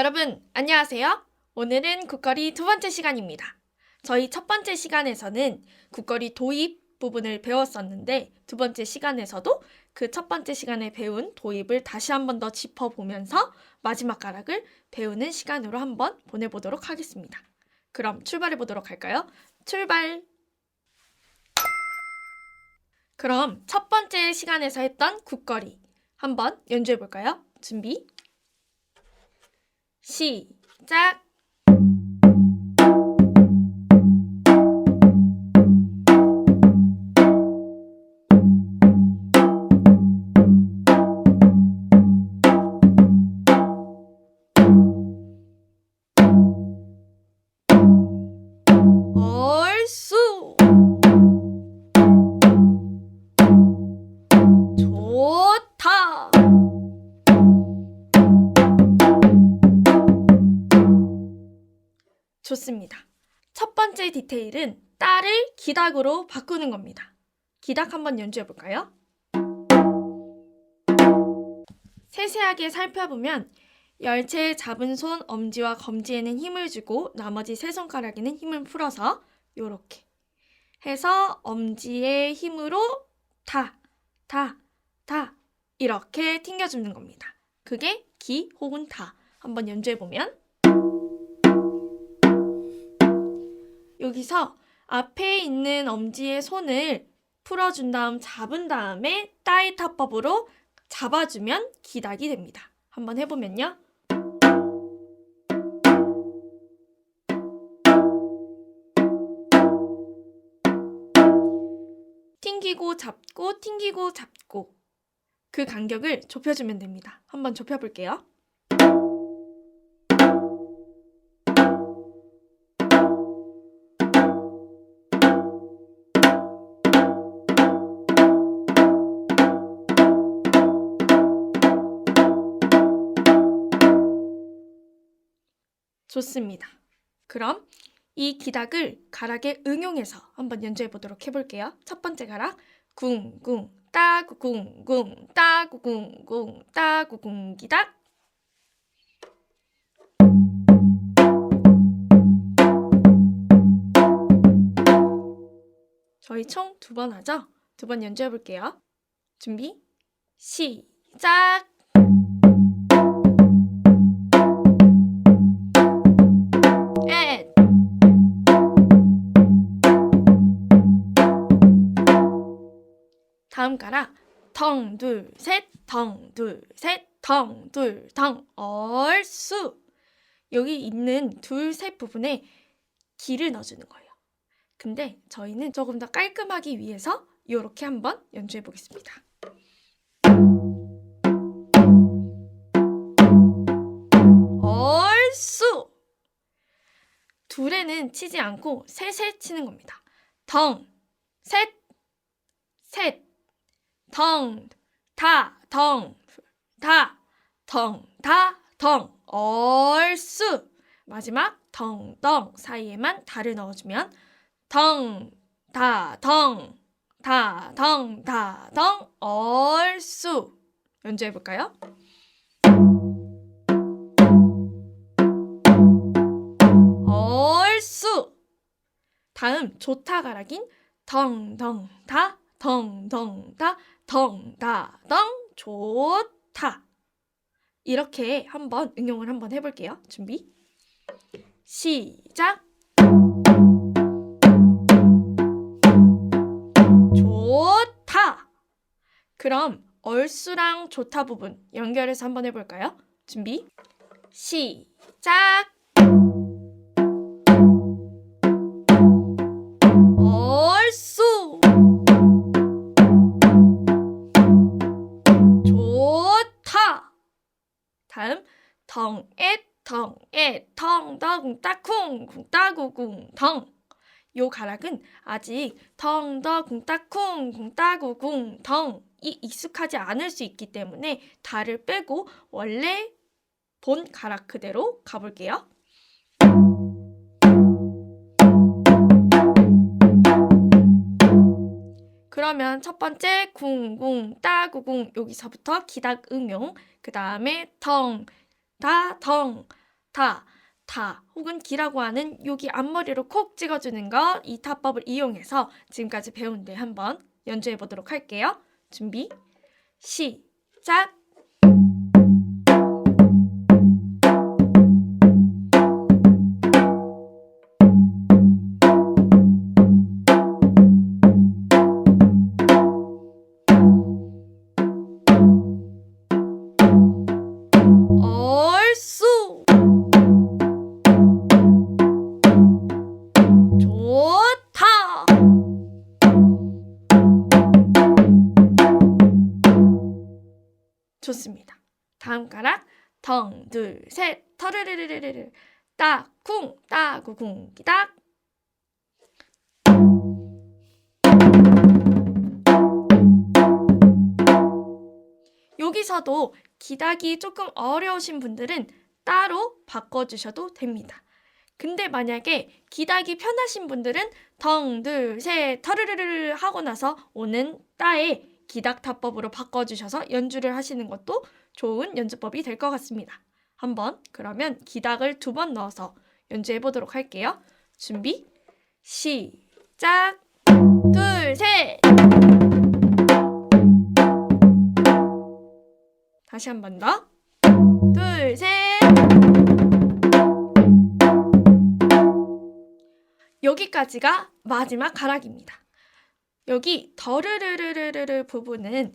여러분, 안녕하세요. 오늘은 국거리 두 번째 시간입니다. 저희 첫 번째 시간에서는 국거리 도입 부분을 배웠었는데 두 번째 시간에서도 그 첫 번째 시간에 배운 도입을 다시 한 번 더 짚어보면서 마지막 가락을 배우는 시간으로 한번 보내보도록 하겠습니다. 그럼 출발해 보도록 할까요? 출발! 그럼 첫 번째 시간에서 했던 국거리 한번 연주해 볼까요? 준비 시작 좋습니다. 첫 번째 디테일은 따를 기닥으로 바꾸는 겁니다. 기닥 한번 연주해 볼까요? 세세하게 살펴보면 열채 잡은 손 엄지와 검지에는 힘을 주고 나머지 세 손가락에는 힘을 풀어서 요렇게 해서 엄지의 힘으로 다, 다, 다 이렇게 튕겨주는 겁니다. 그게 기 혹은 다. 한번 연주해 보면 여기서 앞에 있는 엄지의 손을 풀어준 다음 잡은 다음에 따이 타법으로 잡아주면 기닥이 됩니다. 한번 해보면요. 튕기고 잡고 튕기고 잡고 그 간격을 좁혀주면 됩니다. 한번 좁혀볼게요. 좋습니다. 그럼 이 기닥을 가락에 응용해서 한번 연주해 보도록 해볼게요. 첫 번째 가락 궁궁 따구궁궁 따구궁궁 따구궁 기닥 저희 총 두 번 하죠? 두 번 연주해 볼게요. 준비 시작 다음 가락 텅둘셋텅둘셋텅둘텅 얼쑤 여기 있는 둘 셋 부분에 기를 넣어주는 거예요. 근데 저희는 조금 더 깔끔하기 위해서 이렇게 한번 연주해 보겠습니다. 얼쑤 둘에는 치지 않고 셋에 치는 겁니다. 덩, 셋, 셋, 덩, 다, 덩, 다, 덩, 다, 덩, 얼쑤. 마지막 덩, 덩 사이에만 다를 넣어주면 덩, 다, 덩, 다, 덩, 다, 덩, 얼쑤. 연주해 볼까요? 얼쑤. 다음 좋다 가락인 덩덩 다 덩덩다 덩다덩 좋다. 이렇게 한번 응용을 한번 해볼게요. 준비. 시작. 좋다. 그럼 얼쑤랑 좋다 부분 연결해서 한번 해볼까요? 준비. 시작 다음 덩에 덩에 덩덩 따쿵 쿵 따구궁 덩. 요 가락은 아직 덩덩 따쿵 쿵 따구궁 덩이 익숙하지 않을 수 있기 때문에 다를 빼고 원래 본 가락 그대로 가볼게요. 그러면 첫 번째 궁궁 따구궁 여기서부터 기닥 응용 그 다음에 덩, 다, 덩, 타, 타 혹은 기라고 하는 여기 앞머리로 콕 찍어주는 거이 타법을 이용해서 지금까지 배운 데 한번 연주해 보도록 할게요. 준비, 시작! 좋습니다. 다음 가락 덩, 둘, 셋, 터르르르르르. 따쿵, 따구 궁, 기닥 여기서도 기닥이 조금 어려우신 분들은 따로 바꿔주셔도 됩니다. 근데 만약에 기닥이 편하신 분들은 덩, 둘, 셋, 터르르르 하고 나서 오는 따에 기닥 타법으로 바꿔주셔서 연주를 하시는 것도 좋은 연주법이 될 것 같습니다. 한번 그러면 기닥을 두 번 넣어서 연주해 보도록 할게요. 준비, 시작! 둘, 셋! 다시 한 번 더. 둘, 셋. 여기까지가 마지막 가락입니다. 여기 더르르르르르 부분은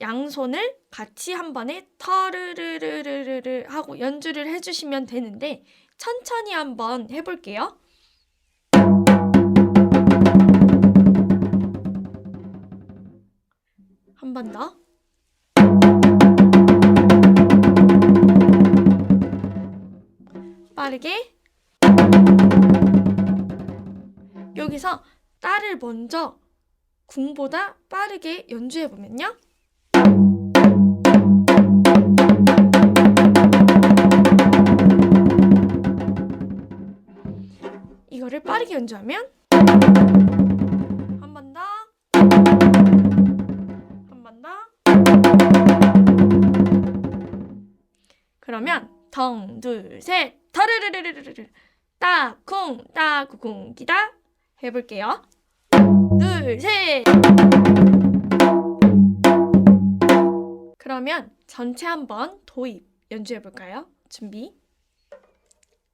양손을 같이 한 번에 터르르르르르 하고 연주를 해주시면 되는데 천천히 한번 해볼게요. 한 번 더. 빠르게 여기서 따를 먼저 궁보다 빠르게 연주해 보면요. 이거를 빠르게 연주하면 한 번 더, 한 번 더. 그러면 덩, 둘, 셋, 터르르르르르르 따쿵, 따구궁, 기다 해볼게요. 둘, 셋. 그러면 전체 한번 도입 연주해 볼까요? 준비.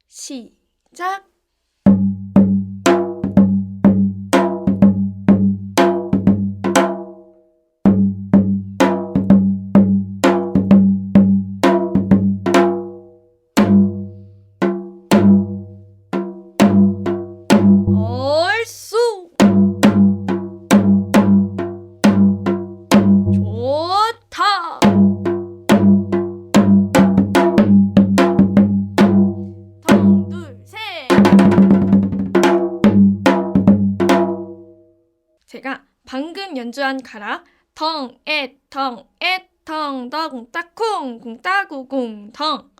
시작. 연주한 가락 덩엣덩엣덩덩 따쿵 궁 따구궁 덩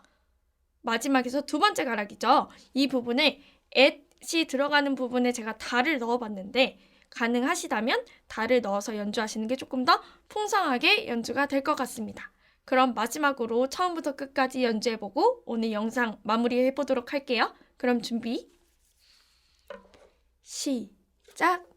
마지막에서 두 번째 가락이죠. 이 부분에 엣이 들어가는 부분에 제가 달을 넣어봤는데 가능하시다면 달을 넣어서 연주하시는 게 조금 더 풍성하게 연주가 될 것 같습니다. 그럼 마지막으로 처음부터 끝까지 연주해보고 오늘 영상 마무리해보도록 할게요. 그럼 준비 시작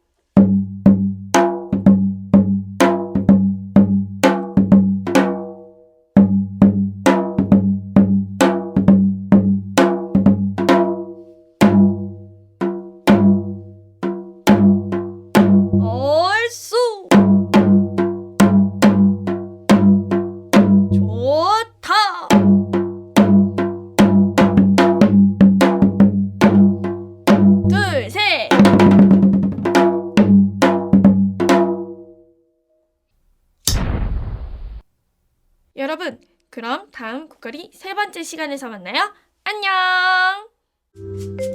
여러분 그럼 다음 국거리 세 번째 시간에서 만나요. 안녕